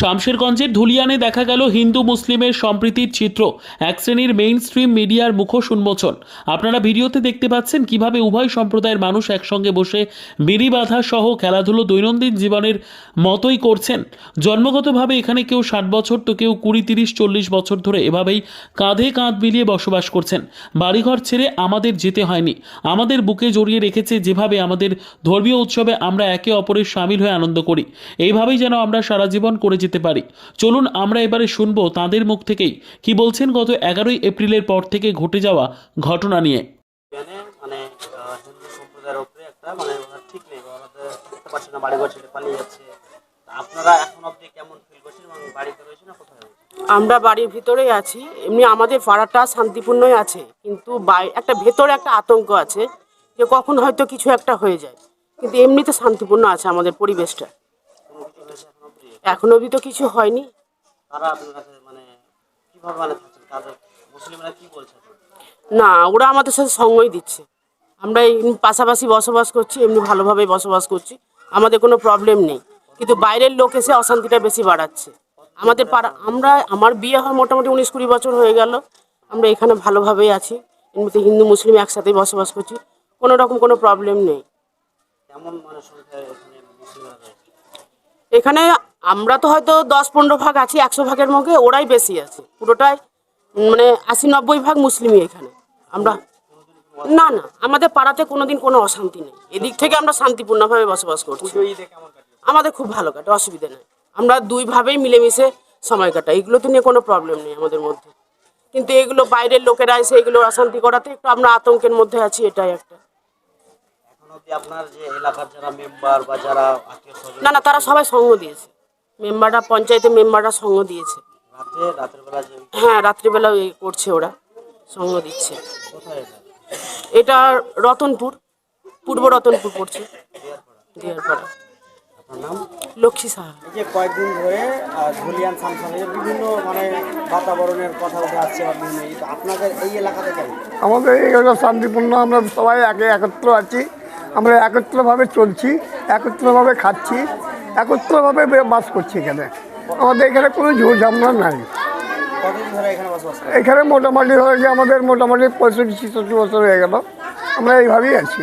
শামশেরগঞ্জের ধুলিয়ানে দেখা গেল হিন্দু মুসলিমের সম্প্রীতির চিত্র। এক শ্রেণির মেইন স্ট্রিম মিডিয়ার মুখোশ উন্মোচন। আপনারা ভিডিওতে দেখতে পাচ্ছেন কীভাবে উভয় সম্প্রদায়ের মানুষ একসঙ্গে বসে বিড়ি বাঁধা সহ খেলাধুলো দৈনন্দিন জীবনের মতোই করছেন। জন্মগতভাবে এখানে কেউ ষাট বছর, তো কেউ কুড়ি, তিরিশ, চল্লিশ বছর ধরে এভাবেই কাঁধে কাঁধ মিলিয়ে বসবাস করছেন। বাড়িঘর ছেড়ে আমাদের যেতে হয়নি। আমাদের বুকে জড়িয়ে রেখেছে যেভাবে আমাদের ধর্মীয় উৎসবে আমরা একে অপরের সামিল হয়ে আনন্দ করি। এইভাবেই যেন আমরা সারা জীবন করে যেতে পারি। চলুন আমরা এবারে শুনব তাদের মুখ থেকেই। কি বলছেন গত এগারোই এপ্রিলের পর থেকে ঘটে যাওয়া ঘটনা নিয়ে? মানে হিন্দু সম্প্রদায়ের উপরে একটা মানে ঠিক নেই থাকতে পারছে না বাড়ি ঘর ছেড়ে পালিয়ে যাচ্ছে। আপনারা এখন অবধি কেমন ফিল করছেন এবং বাড়িতে রয়েছেন না কোথায় আমরা বাড়ির ভিতরেই আছি এমনি আমাদের পাড়াটা শান্তিপূর্ণই আছে কিন্তু বাই- একটা ভেতরে একটা আতঙ্ক আছে যে কখন হয়তো কিছু একটা হয়ে যায়। কিন্তু এমনিতে শান্তিপূর্ণ আছে আমাদের পরিবেশটা। এখন অবধি তো কিছু হয়নি। তারা আপনার কাছে মানে কীভাবে মানে থাকছেন তাদের মুসলিমরা কি বলছে? না ওরা আমাদের সাথে সঙ্গই দিচ্ছে। আমরা এই পাশাপাশি বসবাস করছি এমনি ভালোভাবে বসবাস করছি। আমাদের কোনো প্রবলেম নেই। কিন্তু বাইরের লোক এসে অশান্তিটা বেশি বাড়াচ্ছে। আমাদের পাড়া আমরা আমার বিয়ে হয় মোটামুটি উনিশ কুড়ি বছর হয়ে গেল। আমরা এখানে ভালোভাবেই আছি। এমনিতে হিন্দু মুসলিম একসাথেই বসবাস করছি। কোনো রকম কোনো প্রবলেম নেই। মানে এখানে আমরা তো হয়তো দশ পনেরো ভাগ আছি একশো ভাগের মধ্যে ওরাই বেশি আছে। পুরোটাই মানে আশি নব্বই ভাগ মুসলিমই এখানে। আমরা না না আমাদের পাড়াতে কোনোদিন কোনো অশান্তি নেই। এদিক থেকে আমরা শান্তিপূর্ণভাবে বসবাস করছি। আমাদের খুব ভালো কাটে অসুবিধা নেই। আমরা দুইভাবেই মিলেমিশে সময় কাটাই। এগুলো তো নিয়ে কোনো প্রবলেম নেই আমাদের মধ্যে। কিন্তু এগুলো বাইরের লোকেরা এসে এগুলো অশান্তি করাতে একটু আমরা আতঙ্কের মধ্যে আছি এটাই একটা। না না তারা সবাই সঙ্গ দিয়েছে। মেম্বাররা পঞ্চায়েতের মেম্বাররা সঙ্গ দিয়েছে। রাতে রাতের বেলা যে হ্যাঁ রাত্রিবেলা এ করছে ওরা সঙ্গ দিচ্ছে। এটা? এটা রতনপুর পূর্ব রতনপুর পড়ছে। দিয়ারপাড়া। নাম? লক্ষ্মী সাহা। এই যে কয়েকদিন ধরে ধুলিয়ান সামসামে বিভিন্ন মানে বাতাবরণের কথা উঠে আসছে বা বিভিন্ন ই- তো আপনাদের এই এলাকাতে কেমন আমাদের এগুলো শান্তিপূর্ণ আমরা সবাই একে একত্র আছি। আমরা একত্রভাবে চলছি একত্রভাবে খাচ্ছি। একত্রভাবে বাস করছি এখানে। আমাদের এখানে কোনো ঝামেলা নাই। এখানে মোটামুটি হয়ে গিয়ে আমাদের মোটামুটি পঁয়ষট্টি ছেষট্টি বছর হয়ে গেল। আমরা এইভাবেই আছি।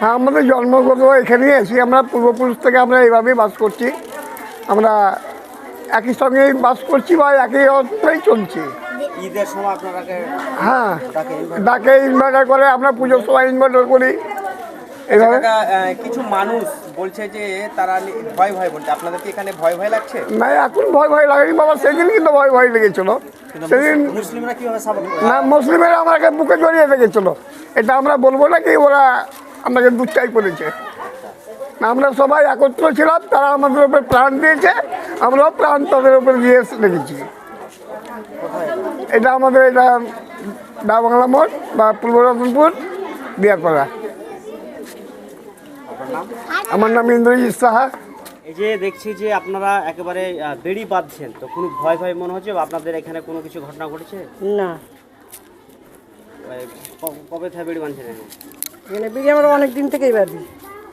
হ্যাঁ আমাদের জন্মগত এখানেই আছি। আমরা পূর্বপুরুষ থেকে আমরা এইভাবেই বাস করছি। আমরা একই সঙ্গেই বাস করছি বা একই অর্থেই চলছি। হ্যাঁ ডাকে ইনভার্টার করে আমরা পুজোর সময় ইনভার্টার করি। আহ, কিছু মানুষ বলছে যে তারা ভয় ভয় বলছে। আপনাদের কি এখানে ভয় ভয় লাগছে? না এখন ভয় ভয় লাগেনি বাবা সেদিন কিন্তু ভয় ভয় লেগেছিল। সেদিন মুসলিমরা কীভাবে না মুসলিমেরা আমাকে বুকে জড়িয়ে রেখেছিল। এটা আমরা বলব না কি ওরা আমাকে দুচ্চাই করেছে। না, আমরা সবাই একত্র ছিলাম তারা আমাদের উপর প্রাণ দিয়েছে আমরাও প্রাণ তাদের উপর দিয়ে রেখেছি। এটা আমাদের এটা দা বাংলা মোড় বা পূর্ব রতনপুর বিয়ারপাড়া। আমার নাম ইন্দ্রজিৎ সাহা। এই যে দেখছি যে আপনারা একেবারে বেড়ি বাঁধছেন তো কোনো ভয় ভয় মনে হচ্ছে বা আপনাদের এখানে কোনো কিছু ঘটনা ঘটেছে? না। কবে থেকে বেড়ি বাঁধছেন এখন? এখানে বিড়ি আমরা অনেক দিন থেকেই বাঁধি।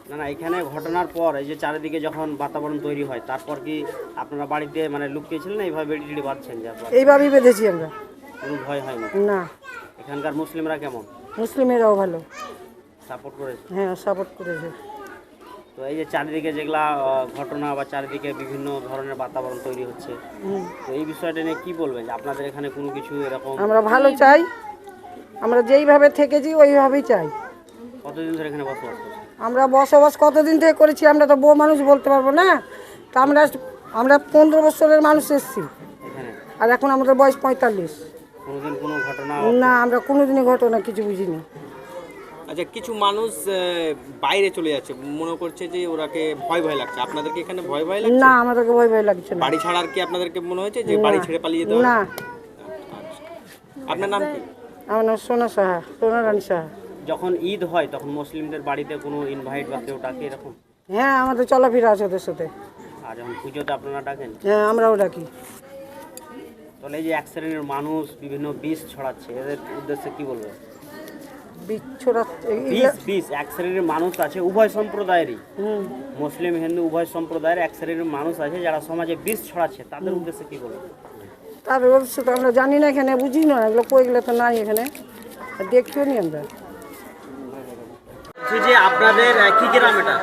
না না এখানে ঘটনার পর এই যে চারিদিকে যখন বাতাবরণ তৈরি হয় তারপর কি আপনারা বাড়িতে মানে লুকিয়েছিলেন না এইভাবে বেড়ি টেড়ি বাঁধছেন এইভাবেই বেঁধেছি আমরা। কোনো ভয় হয় না? না। এখানকার মুসলিমরা কেমন? মুসলিমেরাও ভালো। সাপোর্ট করেছে? হ্যাঁ সাপোর্ট করেছে। তো এই যে চারিদিকে যেগুলা ঘটনা বা চারিদিকে বিভিন্ন ধরনের বাতাবরণ তৈরি হচ্ছে তো এই বিষয়টা নিয়ে কি বলবেন? যে আপনাদের এখানে কোনো কিছু এরকম? আমরা ভালো চাই আমরা যেইভাবে থেকেছি ওইভাবেই চাই। কতদিন ধরে এখানে বসবাস আমরা বসবাস কতদিন থেকে করেছি আমরা তো বউ মানুষ বলতে পারব না। তা আমরা আমরা পনেরো বছরের মানুষ এসেছি। এখানে? আর এখন আমাদের বয়স পঁয়তাল্লিশ। কোনো ঘটনা? না আমরা কোনোদিনই ঘটনা কিছু বুঝিনি। আচ্ছা কিছু মানুষ বাইরে চলে যাচ্ছে। মনে করছে যে ওরাকে ভয় ভয় লাগছে। আপনাদেরকে এখানে ভয় ভয় লাগছে? না আমাদেরকে ভয় ভয় লাগছে না। বাড়ি ছাড়ার কি আপনাদেরকে মনে হয়েছে যে বাড়ি ছেড়ে পালিয়ে যেতে হবে? না আপনার নাম কি? আমার নাম সোনা সাহা সোনা রানী সাহা। যখন ঈদ হয় তখন মুসলিমদের বাড়িতে কোনো ইনভাইট বা কেউ ডাকে এরকম? হ্যাঁ আমাদের চলাফেরা আছে ওদের সাথে। আর যখন পুজোতে আপনারা ডাকেন? হ্যাঁ আমরাও ডাকি। তাহলে এই যে এক শ্রেণির মানুষ বিভিন্ন বিষ ছড়াচ্ছে এদের উদ্দেশ্যে কি বলবেন? বিচ্ছরা এক শ্রেণির মানুষ আছে উভয় সম্প্রদায়েরই। মুসলিম হিন্দু উভয় সম্প্রদায়ের এক শ্রেণির মানুষ আছে যারা সমাজে বিষ ছড়াচ্ছে। তাদের উদ্দেশ্যে কি বলব? তার আমরা জানি না এখানে বুঝি না এগুলো কইগুলো তো নাই এখানে। আর নি আমরা। যে আপনাদের কি গ্রাম এটা?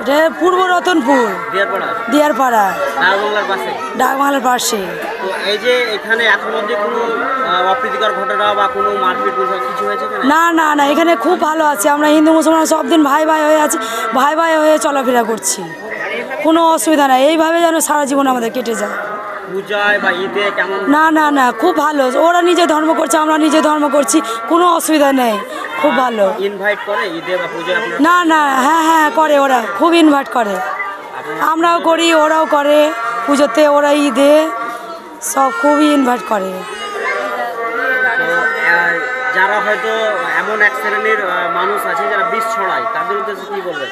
এটা পূর্ব রতনপুর। দিয়ারপাড়া। দিয়ারপাড়া। ডাকবাংলার পাশে। ডাকবাংলার পাশে। তো এই যে এখানে এখন অব্দি কোনো অপ্রীতিকর ঘটনা বা কোনো মারপিট কিছু হয়েছে না না না এখানে খুব ভালো আছে। আমরা হিন্দু মুসলমান সব দিন ভাই ভাই হয়ে আছি ভাই ভাই হয়ে চলাফেরা করছি। কোনো অসুবিধা নাই। এইভাবে যেন সারা জীবন আমাদের কেটে যায়। না না না খুব ভালো। ওরা নিজে ধর্ম করছে আমরা নিজে ধর্ম করছি। কোনো অসুবিধা নেই। খুব ভালো। ইনভাইট করে না না হ্যাঁ হ্যাঁ করে ওরা। খুব ইনভাইট করে। আমরাও করি ওরাও করে। পুজোতে ওরা ঈদে সব খুবই ইনভাইট করে। যারা হয়তো এমন এক শ্রেণির মানুষ আছে যারা বিষ ছড়ায় তাদের উদ্দেশ্যে কি বলবেন?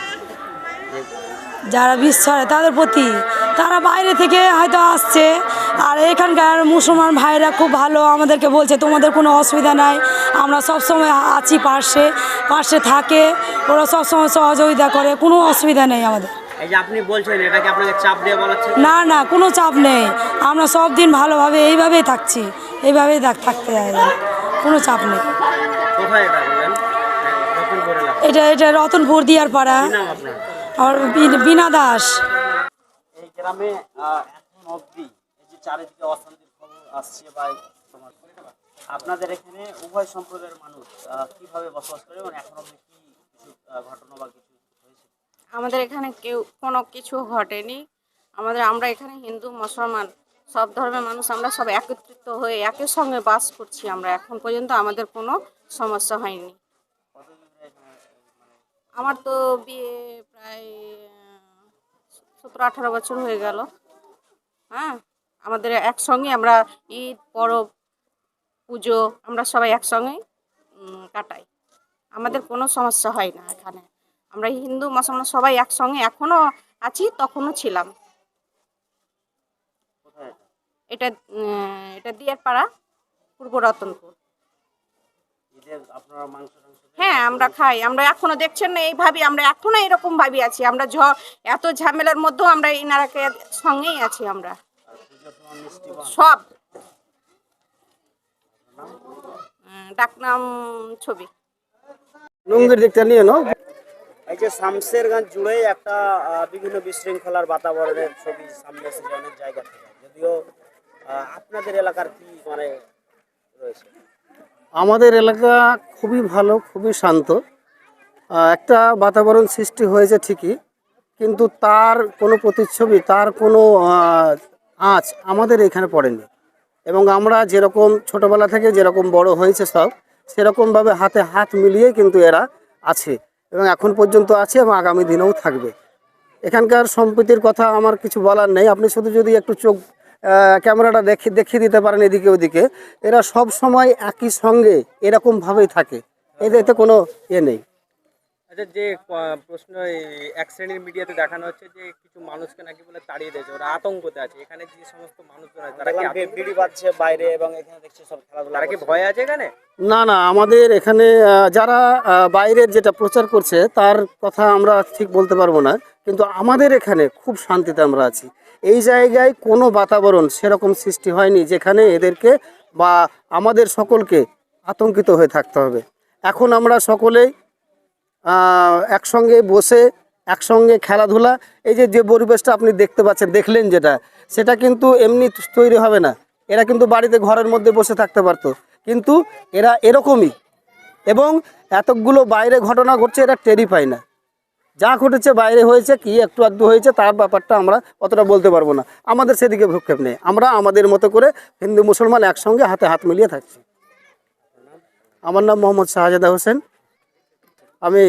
যারা বিষ ছড়ায় তাদের প্রতি। তারা বাইরে থেকে হয়তো আসছে আর এখানকার মুসলমান ভাইরা খুব ভালো আমাদেরকে বলছে তোমাদের কোনো অসুবিধা নাই আমরা সব সময় আছি পাশে পাশে থাকে ওরা সবসময় সহযোগিতা করে কোনো অসুবিধা নেই আমাদের। এই যে আপনি বলছেন এটাকে আপনাকে চাপ দিয়ে বলাচ্ছে না না কোনো চাপ নেই। আমরা সব দিন ভালোভাবে এইভাবেই থাকছি। এইভাবেই থাক- থাকতে হয়। কোনো চাপ নেই। কোথায় এটা এটা এটা রতনপুর দিয়ার পাড়া আর বিনা দাস। এই গ্রামে এখন অবধি এই যে চারিদিকে অশান্তির খবর আসছে বা আপনাদের এখানে উভয় সম্প্রদায়ের মানুষ কীভাবে বসবাস করে এবং এখন অবধি কি কিছু ঘটনা বা কিছু আমাদের এখানে কেউ কোনো কিছু ঘটেনি। আমাদের, আমরা এখানে হিন্দু, মুসলমান, সব ধর্মের মানুষ, আমরা সব একত্রিত হয়ে একের সঙ্গে বাস করছি আমরা। এখন পর্যন্ত আমাদের কোনো সমস্যা হয়নি। আমার তো বিয়ে প্রায় সতেরো, আঠারো বছর হয়ে গেল। হ্যাঁ আমাদের একসঙ্গে আমরা ঈদ, পরব, পুজো, আমরা সবাই একসঙ্গেই কাটাই। আমাদের কোনো সমস্যা হয় না এখানে। আমরা হিন্দু মুসলমান সবাই একসঙ্গে এখনও আছি তখনও ছিলাম। এটা? এটা দিয়ার পাড়া পূর্ব রতনপুর? হ্যাঁ আমরা খাই। আমরা এখনও দেখছেন না এইভাবে আমরা এখনও এরকম ভাবে আছি। আমরা ঝ এত ঝামেলার মধ্যেও আমরা ইনারাকে সঙ্গেই আছি আমরা। সব। ডাকনাম ছবি। লুঙ্গির দিকটা নিয়ে নাও। এই যে শামশেরগঞ্জ জুড়ে একটা বিভিন্ন বিশৃঙ্খলার বাতাবরণের ছবি সামনে এসেছে অনেক জায়গা থেকে। যদিও আপনাদের এলাকার কি মানে রয়েছে? আমাদের এলাকা খুবই ভালো, খুবই শান্ত। একটা বাতাবরণ সৃষ্টি হয়েছে ঠিকই, কিন্তু তার কোনো প্রতিচ্ছবি, তার কোনো আঁচ আমাদের এখানে পড়েনি। এবং আমরা যেরকম ছোটবেলা থেকে যেরকম বড় হয়েছে সব, সেরকমভাবে হাতে হাত মিলিয়ে কিন্তু এরা আছে। এবং এখন পর্যন্ত আছে এবং আগামী দিনেও থাকবে। এখানকার সম্প্রীতির কথা আমার কিছু বলার নেই। আপনি শুধু যদি একটু চোখ ক্যামেরাটা দেখে, দেখিয়ে দিতে পারেন এদিকে ওদিকে। এরা সব সময় একই সঙ্গে এরকমভাবেই থাকে। এতে কোনো ইয়ে নেই। আচ্ছা যে প্রশ্ন এক শ্রেণির মিডিয়াতে দেখানো হচ্ছে যে কিছু মানুষকে নাকি বলে তাড়িয়ে দিয়েছে ওরা আতঙ্কতে আছে। এখানে যে সমস্ত মানুষজন আছে তারা কি বিড়ি বাজছে বাইরে এবং এখানে দেখছি সব খেলাধুলা তারা কি ভয় আছে এখানে? না না আমাদের এখানে যারা বাইরের যেটা প্রচার করছে তার কথা আমরা ঠিক বলতে পারব না। কিন্তু আমাদের এখানে খুব শান্তিতে আমরা আছি। এই জায়গায় কোনো বাতাবরণ সেরকম সৃষ্টি হয়নি যেখানে এদেরকে বা আমাদের সকলকে আতঙ্কিত হয়ে থাকতে হবে। এখন আমরা সকলেই একসঙ্গে বসে, একসঙ্গে খেলাধুলা, এই যে যে পরিবেশটা আপনি দেখতে পাচ্ছেন, দেখলেন যেটা, সেটা কিন্তু এমনি তৈরি হবে না। এরা কিন্তু বাড়িতে ঘরের মধ্যে বসে থাকতে পারতো। কিন্তু এরা এরকমই। এবং এতগুলো বাইরে ঘটনা ঘটছে, এরা টেরি পায় না। যা ঘটেছে, বাইরে হয়েছে, কি একটু আধটু হয়েছে, তার ব্যাপারটা আমরা অতটা বলতে পারব না। আমাদের সেদিকে ভ্রুক্ষেপ নেই। আমরা আমাদের মতো করে হিন্দু মুসলমান একসঙ্গে হাতে হাত মিলিয়ে থাকছি। আমার নাম মোহাম্মদ শাহজাদা হোসেন। আমি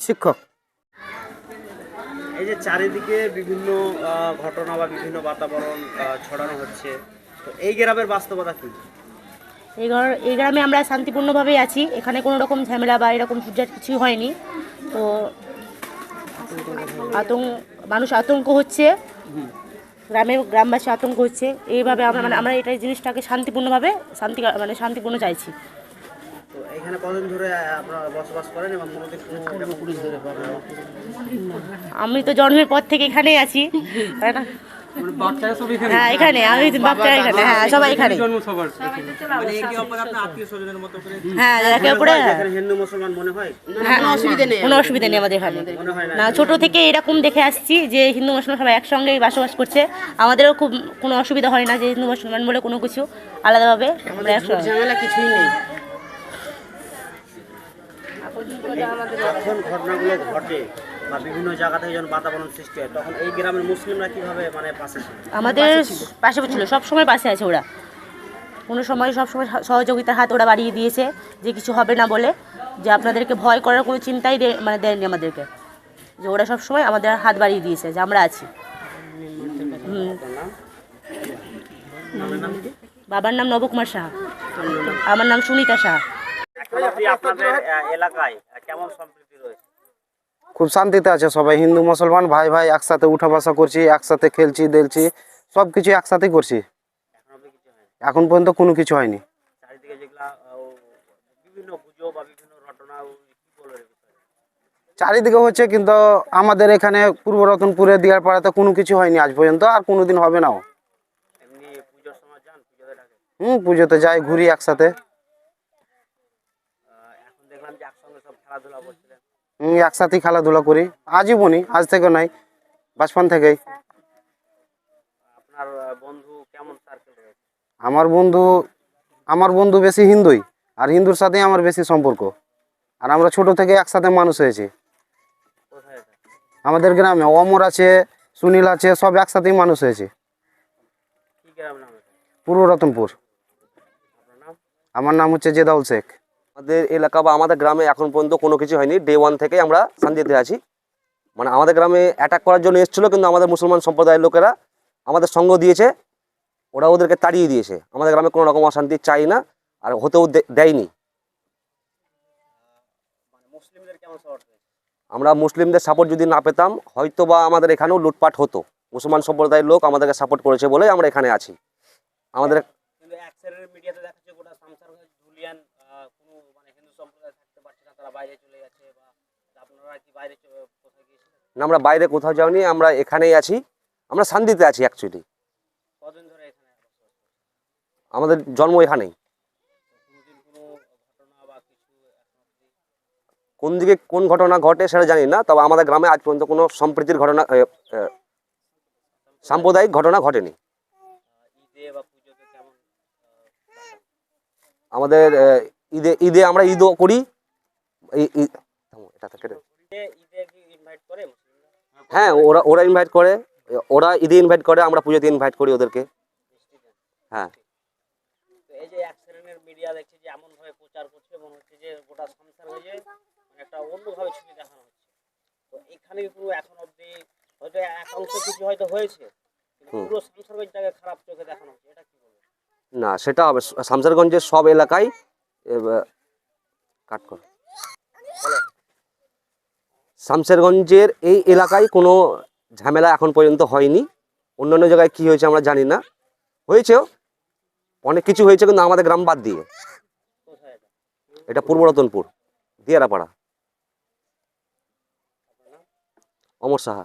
শিক্ষক। এই যে চারিদিকে বিভিন্ন ঘটনা বা বিভিন্ন বাতাবরণ ছড়ানো হচ্ছে তো এই গ্রামের বাস্তবতা কি? এই গ্রাম- এই গ্রামে আমরা শান্তিপূর্ণভাবেই আছি এখানে কোনো রকম ঝামেলা বা এরকম সুজার কিছুই হয়নি তো আতঙ্ক মানুষ আতঙ্ক হচ্ছে গ্রামের গ্রামবাসী আতঙ্ক হচ্ছে এইভাবে আমরা মানে আমরা এটা জিনিসটাকে শান্তিপূর্ণভাবে শান্তি মানে শান্তিপূর্ণ চাইছি। এখানে এখানে কতদিন ধরে আপনারা বসবাস করেন এবং কোনোদিন পুলিশ ধরে আমি তো জন্মের পর থেকে এখানেই আছি তাই না? এখানে। হ্যাঁ এখানে আমি এখানে হ্যাঁ সবাই এখানে। জন্ম সবার মানে হ্যাঁ একে অপরে এখানে হিন্দু মুসলমান মনে হয়? অসুবিধা নেই। কোনো অসুবিধা নেই আমাদের এখানে। না। ছোট থেকে এরকম দেখে আসছি যে হিন্দু মুসলমান সবাই একসঙ্গেই বসবাস করছে। আমাদেরও খুব কোনো অসুবিধা হয় না যে হিন্দু মুসলমান বলে কোনো কিছু আলাদাভাবে। আমরা একসঙ্গে। কিছুই নেই। যখন ঘটনাগুলো ঘটে বা বিভিন্ন জায়গা থেকে যখন বাতাবরণ সৃষ্টি হয় তখন এই গ্রামের মুসলিমরা কীভাবে মানে পাশে ছিল? আমাদের পাশে ছিল? সব সময় পাশে আছে ওরা। কোনো সময় সব সময় সহযোগিতার হাত ওরা বাড়িয়ে দিয়েছে যে কিছু হবে না বলে যে আপনাদেরকে ভয় করার কোনো চিন্তাই মানে দেয়নি আমাদেরকে। যে ওরা সব সময় আমাদের হাত বাড়িয়ে দিয়েছে যে আমরা আছি। বাবার নাম নবকুমার সাহা। আমার নাম সুনিতা সাহা। এখন আপনাদের এলাকায়। কেমন সম্প্রীতি রয়েছে? খুব শান্তিতে আছে সবাই হিন্দু মুসলমান ভাই ভাই একসাথে উঠা বসা করছি একসাথে খেলছি দেলছি সব কিছু একসাথেই করছি। এখন পর্যন্ত কোনো কিছু হয়নি। চারিদিকে হচ্ছে কিন্তু আমাদের এখানে পূর্ব রতনপুরে দিয়ার পাড়াতে কোনো কিছু হয়নি আজ পর্যন্ত আর কোনোদিন হবে ডাকে হুম পুজোতে যাই ঘুরি একসাথে আহ, এখন দেখলাম যে একসঙ্গে সব খেলাধুলা করছিলেন হুম একসাথেই খেলাধুলা করি। আজীবনই আজ থেকে নয় বাচপান থেকেই। আপনার বন্ধু কেমন আমার বন্ধু আমার বন্ধু বেশি হিন্দুই আর হিন্দুর সাথেই আমার বেশি সম্পর্ক। আর আমরা ছোট থেকে একসাথে মানুষ হয়েছি। আমাদের গ্রামে অমর আছে সুনীল আছে সব একসাথেই মানুষ হয়েছে? পূর্ব রতনপুর। আমার নাম হচ্ছে জেদাউল শেখ। আমাদের এলাকা বা আমাদের গ্রামে এখন পর্যন্ত কোনো কিছু হয়নি। ডে ওয়ান থেকে আমরা শান্তিতে আছি। মানে আমাদের গ্রামে অ্যাটাক করার জন্য এসেছিল, কিন্তু আমাদের মুসলমান সম্প্রদায়ের লোকেরা আমাদের সঙ্গ দিয়েছে। ওরা ওদেরকে তাড়িয়ে দিয়েছে। আমাদের গ্রামে কোনো রকম অশান্তি চাই না, আর হতেও দেয়নি। আমরা মুসলিমদের সাপোর্ট যদি না পেতাম হয়তো বা আমাদের এখানেও লুটপাট হতো। মুসলমান সম্প্রদায়ের লোক আমাদেরকে সাপোর্ট করেছে বলে আমরা এখানে আছি। আমাদের দেখা যাচ্ছে গোটা সামসারগঞ্জ ধুলিয়ান আহ, কোনো মানে হিন্দু সম্প্রদায় থাকতে পারছে না তারা বাইরে চলে গেছে বা আপনারা কি বাইরে চ- কোথায় গিয়েছিলেন না, আমরা বাইরে কোথাও যাইনি আমরা এখানেই আছি। আমরা শান্তিতে আছি অ্যাকচুয়ালি? আমাদের জন্ম এখানেই। কোনো দিকে কোন ঘটনা ঘটে সেটা জানি না তবে আমাদের গ্রামে আজ পর্যন্ত কোনো সম্প্রীতির ঘটনা সাম্প্রদায়িক ঘটনা ঘটেনি? আমাদের ঈদে ঈদে আমরা ঈদও করি। এটা থেকে হ্যাঁ ওরা ওরা ইনভাইট করে। ওরা ঈদে ইনভাইট করে আমরা পুজোতে ইনভাইট করি ওদেরকে। হ্যাঁ। এই যে এক শ্রেণির মিডিয়া দেখছি যে এমন ভাবে প্রচার করছে মনে হচ্ছে যে গোটা সংসার হয়ে মানে একটা অন্যভাবে ছবি দেখানো হচ্ছে। তো এখানে পুরো এখন অবধি হয়তো একাংশ কিছু হয়তো হয়েছে পুরো খারাপ চোখে দেখানো হচ্ছে এটা কি বলব না সেটা হবে শামসারগঞ্জের সব এলাকায় কাট কর। শামসেরগঞ্জের এই এলাকায় কোনো ঝামেলা এখন পর্যন্ত হয়নি। অন্যান্য জায়গায় কি হয়েছে আমরা জানি না। হয়েছেও, অনেক কিছু হয়েছে কিন্তু আমাদের গ্রাম বাদ দিয়ে। এটা পূর্ব রতনপুর, দিয়ারাপাড়া। অমর সাহা।